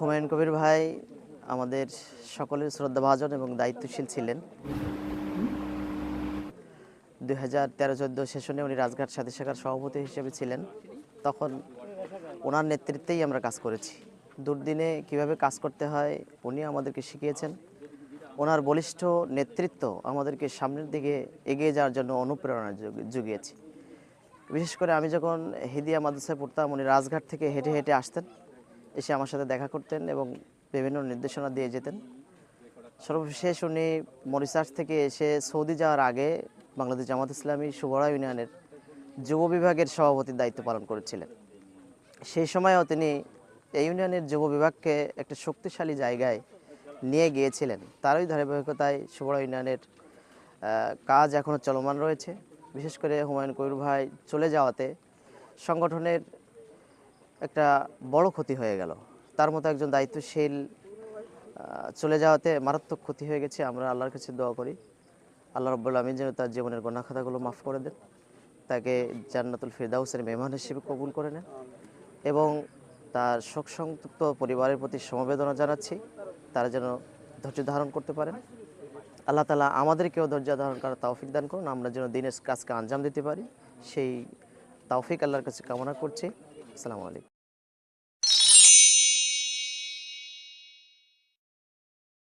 হুমায়ুন কবির ভাই আমাদের সকলের শ্রদ্ধাভাজন এবং দায়িত্বশীল ছিলেন। দুই হাজার তেরো চোদ্দ সেশনে উনি রাজঘাট সাথী শাখার সভাপতি হিসেবে ছিলেন। তখন ওনার নেতৃত্বেই আমরা কাজ করেছি। দুর্দিনে কীভাবে কাজ করতে হয়, উনি আমাদেরকে শিখিয়েছেন। ওনার বলিষ্ঠ নেতৃত্ব আমাদেরকে সামনের দিকে এগিয়ে যাওয়ার জন্য অনুপ্রেরণা জুগি- জুগিয়েছে বিশেষ করে আমি যখন হিদিয়া মাদ্রাসায় পড়তাম, উনি রাজঘাট থেকে হেঁটে হেঁটে আসতেন। এসে আমার সাথে দেখা করতেন এবং বিভিন্ন নির্দেশনা দিয়ে যেতেন। সর্বশেষ উনি মরিসার্চ থেকে এসে সৌদি যাওয়ার আগে বাংলাদেশ জামাত ইসলামী সুবরা ইউনিয়নের যুব বিভাগের সভাপতির দায়িত্ব পালন করেছিলেন। সেই সময়ও তিনি এই ইউনিয়নের যুব বিভাগকে একটা শক্তিশালী জায়গায় নিয়ে গিয়েছিলেন। তারই ধারাবাহিকতায় সুবরা ইউনিয়নের কাজ এখনও চলমান রয়েছে। বিশেষ করে হুমায়ুন কবির ভাই চলে যাওয়াতে সংগঠনের একটা বড় ক্ষতি হয়ে গেল। তার মতো একজন দায়িত্বশীল চলে যাওয়াতে মারাত্মক ক্ষতি হয়ে গেছে। আমরা আল্লাহর কাছে দোয়া করি। আল্লাহ রব্বুল আমিন যেন তার জীবনের গোনা খাতাগুলো মাফ করে দেন। তাকে জান্নাতুল ফিরদাউসের মেহমান হিসেবে কবুল করে নেন এবং তার শোক সংতপ্ত পরিবারের প্রতি সমবেদনা জানাচ্ছি। তারা যেন ধৈর্য ধারণ করতে পারেন। আল্লাহ তালা আমাদেরকেও ধৈর্য ধারণ করার তৌফিক দান করুন। আমরা যেন দিনের কাজকে আঞ্জাম দিতে পারি। সেই তৌফিক আল্লাহর কাছে কামনা করছি। আসসালামু আলাইকুম।